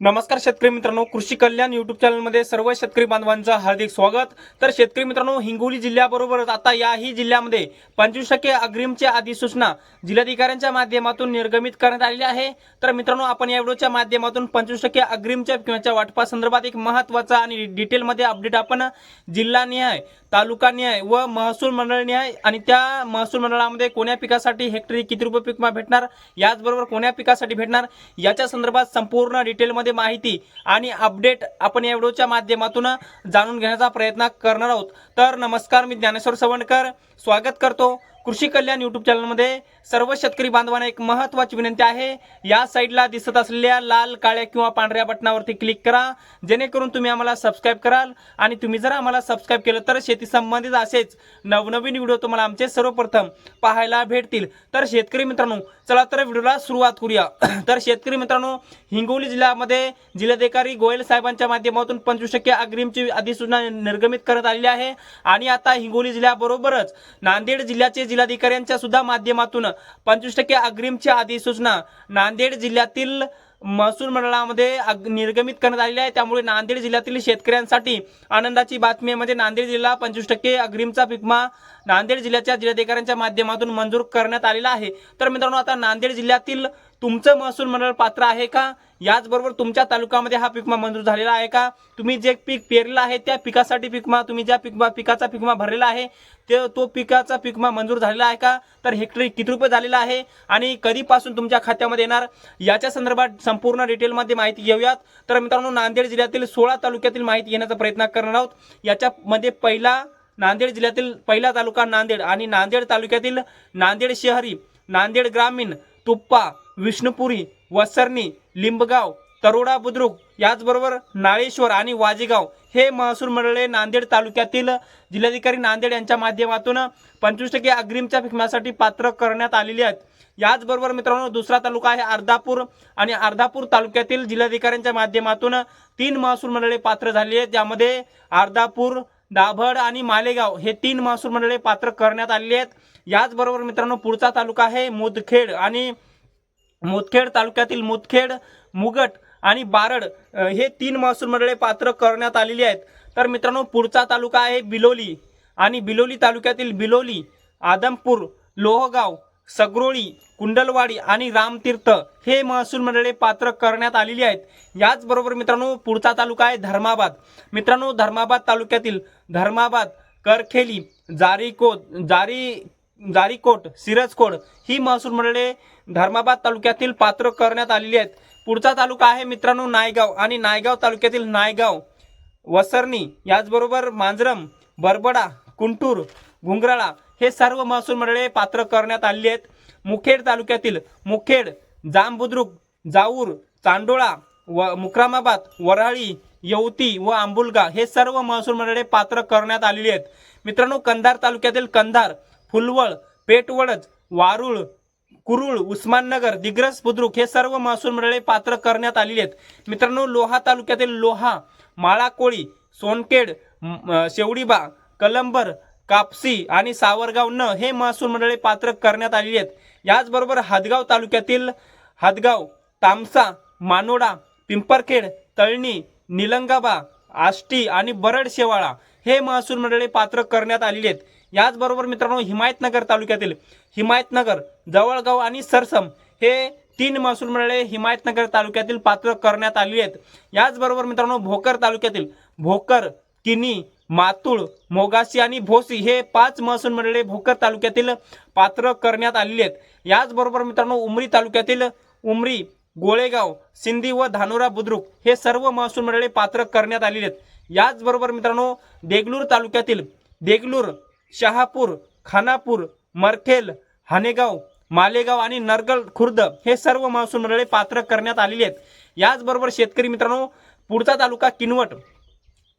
नमस्कार शेतकरी मित्रांनो कृषी कल्याण युट्यूब चॅनलमध्ये सर्व शेतकरी बांधवांचं हार्दिक स्वागत. तर शेतकरी मित्रांनो हिंगोली जिल्ह्याबरोबरच आता याही जिल्ह्यामध्ये पंचवीस टक्के अग्रिमची अधिसूचना जिल्हाधिकाऱ्यांच्या माध्यमातून निर्गमित करण्यात आलेली आहे. तर मित्रांनो आपण या व्हिडिओच्या माध्यमातून पंचवीस टक्के अग्रिमच्या किंवा वाटपासंदर्भात एक महत्त्वाचा आणि डिटेलमध्ये अपडेट आपण जिल्हानिहाय तालुकानिहाय व महसूल मंडळनिहाय आणि त्या महसूल मंडळामध्ये कोण्या पिकासाठी हेक्टरी किती रुपये पीक भेटणार? याचबरोबर कोण्या पिकासाठी भेटणार? याच्या संदर्भात संपूर्ण डिटेलमध्ये माहिती आणि अपडेट आपण या व्हिडिओच्या माध्यमातून जाणून घेण्याचा प्रयत्न करणार आहोत. तर नमस्कार मी ज्ञानेश्वर सवणकर. स्वागत करतो. कृषी कल्याण युट्यूब चॅनलमध्ये सर्व शेतकरी बांधवांना एक महत्त्वाची विनंती आहे. या साईडला दिसत असलेल्या लाल काळ्या किंवा पांढऱ्या बटनावरती क्लिक करा. जेणेकरून तुम्ही आम्हाला सबस्क्राईब कराल आणि तुम्ही जर आम्हाला सबस्क्राईब केलं तर शेती संबंधित असेच नवनवीन व्हिडिओ तुम्हाला आमचे सर्वप्रथम पाहायला भेटतील. तर शेतकरी मित्रांनो चला तर व्हिडिओला सुरुवात करूया. तर शेतकरी मित्रांनो हिंगोली जिल्ह्यामध्ये जिल्हाधिकारी गोयल साहेबांच्या माध्यमातून पंचवीस टक्के अग्रिमची अधिसूचना निर्गमित करण्यात आलेली आहे. आणि आता हिंगोली जिल्ह्याबरोबरच नांदेड जिल्ह्याचे जिल्हाधिकाऱ्यांच्या सुद्धा माध्यमातून पंचवीस टक्के अग्रिमची अधिसूचना नांदेड जिल्ह्यातील महसूल मंडळामध्ये अग- निर्गमित करण्यात आलेली आहे. त्यामुळे नांदेड जिल्ह्यातील शेतकऱ्यांसाठी आनंदाची बातमी म्हणजे नांदेड जिल्हा पंचवीस टक्के अग्रिमचा पिकमा नांदेड जिल्ह्याच्या जिल्हाधिकाऱ्यांच्या माध्यमातून मंजूर करण्यात आलेला आहे. तर मित्रांनो आता नांदेड जिल्ह्यातील तुमचं महसूल मंडळ पात्र आहे का? याचबरोबर तुमच्या तालुक्यामध्ये हा पिकमा मंजूर झालेला आहे का? तुम्ही जे पीक पेरलेलं आहे त्या पिकासाठी पिकमा तुम्ही ज्या पिकमा पिकाचा पिकमा भरलेला आहे ते तो पिकाचा पिकमा मंजूर झालेला आहे का? तर हेक्टरी किती रुपये झालेला आहे? आणि कधीपासून तुमच्या खात्यामध्ये येणार? याच्या संदर्भात संपूर्ण डिटेलमध्ये माहिती घेऊयात. तर मित्रांनो नांदेड जिल्ह्यातील सोळा तालुक्यातील माहिती घेण्याचा प्रयत्न करणार आहोत. याच्यामध्ये पहिला नांदेड जिल्ह्यातील पहिला तालुका नांदेड आणि नांदेड तालुक्यातील नांदेड शहरी नांदेड ग्रामीण तुप्पा विष्णुपुरी वसरणी लिंबगाव तरोडा बुद्रुक याचबरोबर नाळेश्वर आणि वाजेगाव हे महसूल मंडळे नांदेड तालुक्यातील जिल्हाधिकारी नांदेड यांच्या माध्यमातून पंचवीस टक्के अग्रिमच्या फिकम्यासाठी पात्र करण्यात आलेली आहेत. याचबरोबर मित्रांनो दुसरा तालुका आहे अर्धापूर आणि अर्धापूर तालुक्यातील जिल्हाधिकाऱ्यांच्या माध्यमातून तीन महसूल मंडळे पात्र झाली आहेत. ज्यामध्ये अर्धापूर दाभड आणि मालेगाव हे तीन महसूल मंडळे पात्र करण्यात आलेली आहेत. याचबरोबर मित्रांनो पुढचा तालुका आहे मुदखेड आणि मुदखेड तालुक्यातील मुदखेड मुगट आणि बारड हे तीन महसूल मंडळे पात्र करण्यात आलेली आहेत. तर मित्रांनो पुढचा तालुका आहे बिलोली आणि बिलोली तालुक्यातील बिलोली आदमपूर लोहगाव सगरोळी कुंडलवाडी आणि रामतीर्थ हे महसूल मंडळे पात्र करण्यात आलेली आहेत. याचबरोबर मित्रांनो पुढचा तालुका आहे धर्माबाद. मित्रांनो धर्माबाद तालुक्यातील धर्माबाद करखेली जारीकोद जारी जारीकोट सिरजकोट ही महसूल मंडळे धर्माबाद तालुक्यातील पात्र करण्यात आलेली आहेत. पुढचा तालुका आहे मित्रांनो नायगाव आणि नायगाव तालुक्यातील नायगाव वसरणी याचबरोबर मांजरम बरबडा कुंटूर घुंगराळा हे सर्व महसूल मंडळे पात्र करण्यात आलेली आहेत. मुखेड तालुक्यातील मुखेड जांबुद्रुक जाऊर चांडोळा व मुक्रामाबाद वराळी येवती व आंबुलगा हे सर्व महसूल मंडळे पात्र करण्यात आलेली आहेत. मित्रांनो कंधार तालुक्यातील कंधार फुलवळ पेटवळज वारुळ कुरुळ उस्माननगर दिग्रस बुद्रुक हे सर्व महसूल मंडळे पात्र करण्यात आलेली आहेत. मित्रांनो लोहा तालुक्यातील लोहा माळाकोळी सोनखेड शेवडीबा कलंबर कापसी आणि सावरगाव न हे महसूल मंडळे पात्र करण्यात आलेली आहेत. याचबरोबर हदगाव तालुक्यातील हदगाव तामसा मानोडा पिंपरखेड तळणी निलंगाबा आष्टी आणि बरड शेवाळा हे महसूल मंडळे पात्र करण्यात आलेली आहेत. याचबरोबर मित्रांनो हिमायतनगर तालुक्यातील हिमायतनगर जवळगाव आणि सरसम हे तीन महसूल मंडळे हिमायतनगर तालुक्यातील पात्र करण्यात आली आहेत. याचबरोबर मित्रांनो भोकर तालुक्यातील भोकर किनी मातुळ मोगासी आणि भोसी हे पाच महसूल मंडळे भोकर तालुक्यातील पात्र करण्यात आलेली आहेत. याचबरोबर मित्रांनो उमरी तालुक्यातील उमरी गोळेगाव सिंधी व धानोरा बुद्रुक हे सर्व महसूल मंडळे पात्र करण्यात आलेले आहेत. याचबरोबर मित्रांनो देगलूर तालुक्यातील देगलूर शहापूर खानापूर मरखेल हानेगाव मालेगाव आणि नरगल खुर्द हे सर्व महसूल मंडळे पात्र करण्यात आलेली आहेत. याचबरोबर शेतकरी मित्रांनो पुढचा तालुका किनवट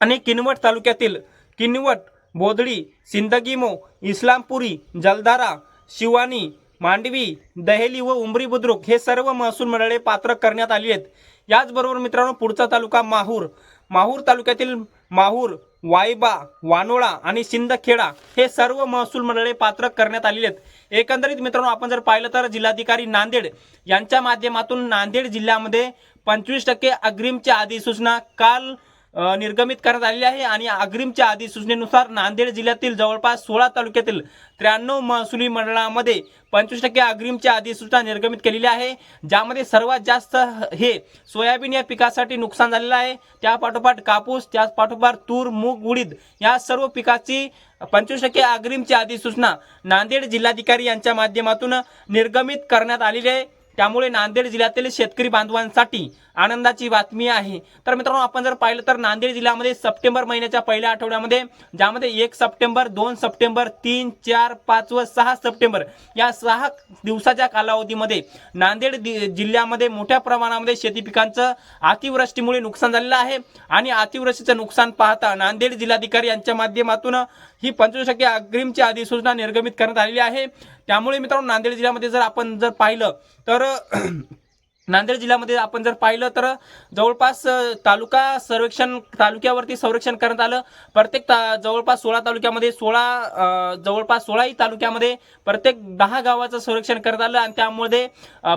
आणि किनवट तालुक्यातील किनवट बोदडी सिंदगीमो इस्लामपुरी जलधारा शिवानी मांडवी दहेली व उमरी बुद्रुक हे सर्व महसूल मंडळे पात्र करण्यात आली आहेत. याचबरोबर मित्रांनो पुढचा तालुका माहूर. माहूर तालुक्यातील माहूर वाईबा वानोळा आणि सिंदखेडा हे सर्व महसूल मंडळे पात्र करण्यात आलेले आहेत. एकंदरीत मित्रांनो आपण जर पाहिलं तर जिल्हाधिकारी नांदेड यांच्या माध्यमातून नांदेड जिल्ह्यामध्ये पंचवीस टक्के अग्रिमच्या अधिसूचना काल निर्गमित करण्यात आलेली आहे आणि अग्रिमच्या अधिसूचनेनुसार नांदेड जिल्ह्यातील जवळपास सोळा तालुक्यातील त्र्याण्णव महसुली मंडळामध्ये पंचवीस टक्के अग्रिमच्या अधिसूचना निर्गमित केलेली आहे. ज्यामध्ये सर्वात जास्त हे सोयाबीन या पिकासाठी नुकसान झालेलं आहे. त्यापाठोपाठ कापूस त्याच पाठोपाठ तूर मूग उडीद या सर्व पिकाची पंचवीस टक्के अग्रिमची अधिसूचना नांदेड जिल्हाधिकारी यांच्या माध्यमातून निर्गमित करण्यात आलेली आहे. त्यामुळे नांदेड जिल्ह्यातील शेतकरी बांधवांसाठी आनंदाची बातमी आहे. तर मित्रांनो आपण जर पाहिलं तर नांदेड जिल्ह्यामध्ये सप्टेंबर महिन्याच्या पहिल्या आठवड्यामध्ये ज्यामध्ये एक सप्टेंबर दोन सप्टेंबर तीन चार पाच व सहा सप्टेंबर या सहा दिवसाच्या कालावधीमध्ये नांदेड दि- जिल्ह्यामध्ये मोठ्या प्रमाणामध्ये शेती पिकांचं अतिवृष्टीमुळे नुकसान झालेलं आहे. आणि अतिवृष्टीचं नुकसान पाहता नांदेड जिल्हाधिकारी यांच्या माध्यमातून ही पंचवीस टक्के अग्रिमची अधिसूचना निर्गमित करण्यात आलेली आहे. त्यामुळे मित्रांनो नांदेड जिल्ह्यामध्ये जर आपण जर पाहिलं तर para नांदेड जिल्ह्यामध्ये आपण जर पाहिलं तर जवळपास तालुका सर्वेक्षण तालुक्यावरती सर्वेक्षण करण्यात आलं. प्रत्येक ता जवळपास सोळा तालुक्यामध्ये सोळा जवळपास सोळाही तालुक्यामध्ये प्रत्येक दहा गावाचं सर्वेक्षण करण्यात आलं आणि त्यामध्ये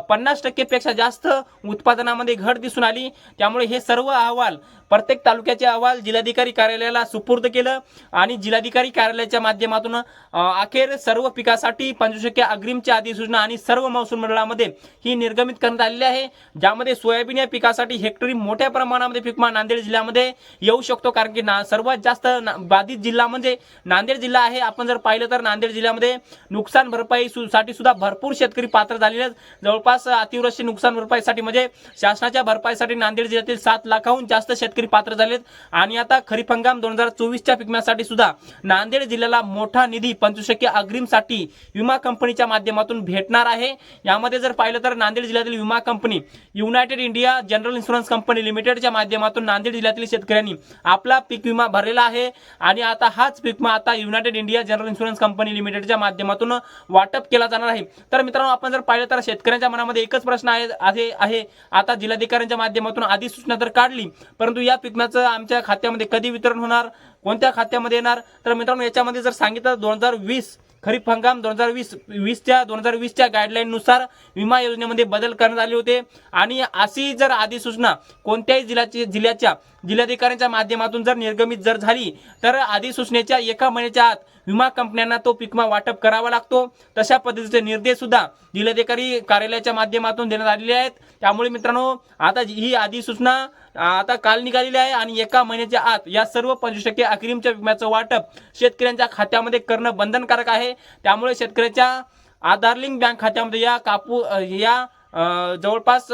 पन्नास टक्केपेक्षा जास्त उत्पादनामध्ये घट दिसून आली. त्यामुळे हे सर्व अहवाल प्रत्येक तालुक्याचे अहवाल जिल्हाधिकारी कार्यालयाला सुपूर्द केलं आणि जिल्हाधिकारी कार्यालयाच्या माध्यमातून अखेर सर्व पिकासाठी पंचवीस टक्के अग्रिमच्या अधिसूचना आणि सर्व महसूल मंडळामध्ये ही निर्गमित करण्यात आलेली आहे. ज्यामध्ये सोयाबीन या पिकासाठी हेक्टरी मोठ्या प्रमाणामध्ये पिकमा नांदेड जिल्ह्यामध्ये येऊ शकतो. कारण की ना सर्वात जास्त बाधित जिल्हा म्हणजे नांदेड जिल्हा आहे. आपण जर पाहिलं तर नांदेड जिल्ह्यामध्ये नुकसान भरपाई सु- साठी सुद्धा भरपूर शेतकरी पात्र झालेले आहेत. जवळपास अतिवृष्टी नुकसान भरपाईसाठी म्हणजे शासनाच्या भरपाईसाठी नांदेड जिल्ह्यातील सात लाखाहून जास्त शेतकरी पात्र झालेत. आणि आता खरीप हंगाम दोन हजार चोवीसच्या पिकण्यासाठी सुद्धा नांदेड जिल्ह्याला मोठा निधी पंचवीस टक्के अग्रिमसाठी विमा कंपनीच्या माध्यमातून भेटणार आहे. यामध्ये जर पाहिलं तर नांदेड जिल्ह्यातील विमा company company united India general insurance company लिमिटेडच्या माध्यमातून नांदेड जिल्ह्यातील शेतकऱ्यांनी आपला पीक विमा भरलेला आहे आणि आता हाच पीक विमा आता united India general insurance company लिमिटेडच्या माध्यमातून वाटप केला जाणार आहे. तर मित्रांनो आपण जर पाहिलं तर शेतकऱ्यांच्या मनामध्ये एकच प्रश्न आहे आहे आहे. आता जिल्हाधिकाऱ्यांच्या माध्यमातून अधिसूचना तर काढली परंतु या पिकम्याचं आमच्या खात्यामध्ये कधी वितरण होणार कोणत्या खात्यामध्ये येणार? तर मित्रांनो याच्यामध्ये जर सांगितलं दोन हजार वीस खरीप हंगाम दोन हजार वीस वीसच्या दोन हजार वीसच्या गाईडलाईननुसार विमा योजनेमध्ये बदल करण्यात आले होते. आणि अशी जर अधिसूचना कोणत्याही जिल्ह्याची जिल्ह्याच्या जिल्हाधिकाऱ्यांच्या माध्यमातून जर निर्गमित जर झाली तर अधिसूचनेच्या एका महिन्याच्या आत विमा कंपन्यांना तो पिकमा वाटप करावा लागतो. तशा पद्धतीचे निर्देश सुद्धा जिल्हाधिकारी कार्यालयाच्या माध्यमातून देण्यात आलेले आहेत. त्यामुळे मित्रांनो आता ही अधिसूचना आता काल निघालेली आहे आणि एका महिन्याच्या आत या सर्व पंचवीस टक्के अग्रिमच्या विम्याचं वाटप शेतकऱ्यांच्या खात्यामध्ये करणं बंधनकारक आहे. त्यामुळे शेतकऱ्याच्या आधार लिंक बँक खात्यामध्ये या कापू या जवळपास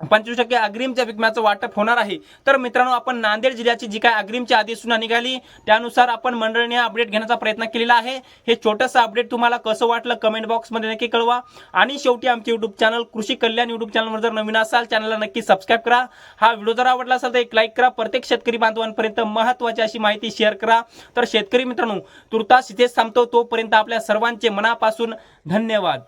पंचवीस टक्के अग्रिमच्या विकम्याचं वाटप होणार आहे. तर मित्रांनो आपण नांदेड जिल्ह्याची जी काय अग्रिमची अधिसूचना निघाली त्यानुसार आपण मंडळीने अपडेट घेण्याचा प्रयत्न केलेला आहे. हे छोटंसं अपडेट तुम्हाला कसं वाटलं कमेंट बॉक्समध्ये नक्की कळवा. आणि शेवटी आमचे युट्यूब चॅनल कृषी कल्याण युट्यूब चॅनलवर जर नवीन असाल चॅनलला नक्की सबस्क्राईब करा. हा व्हिडिओ जर आवडला असेल तर एक लाईक करा. प्रत्येक शेतकरी बांधवांपर्यंत महत्त्वाची अशी माहिती शेअर करा. तर शेतकरी मित्रांनो तुर्तास इथेच थांबतो. तोपर्यंत आपल्या सर्वांचे मनापासून धन्यवाद.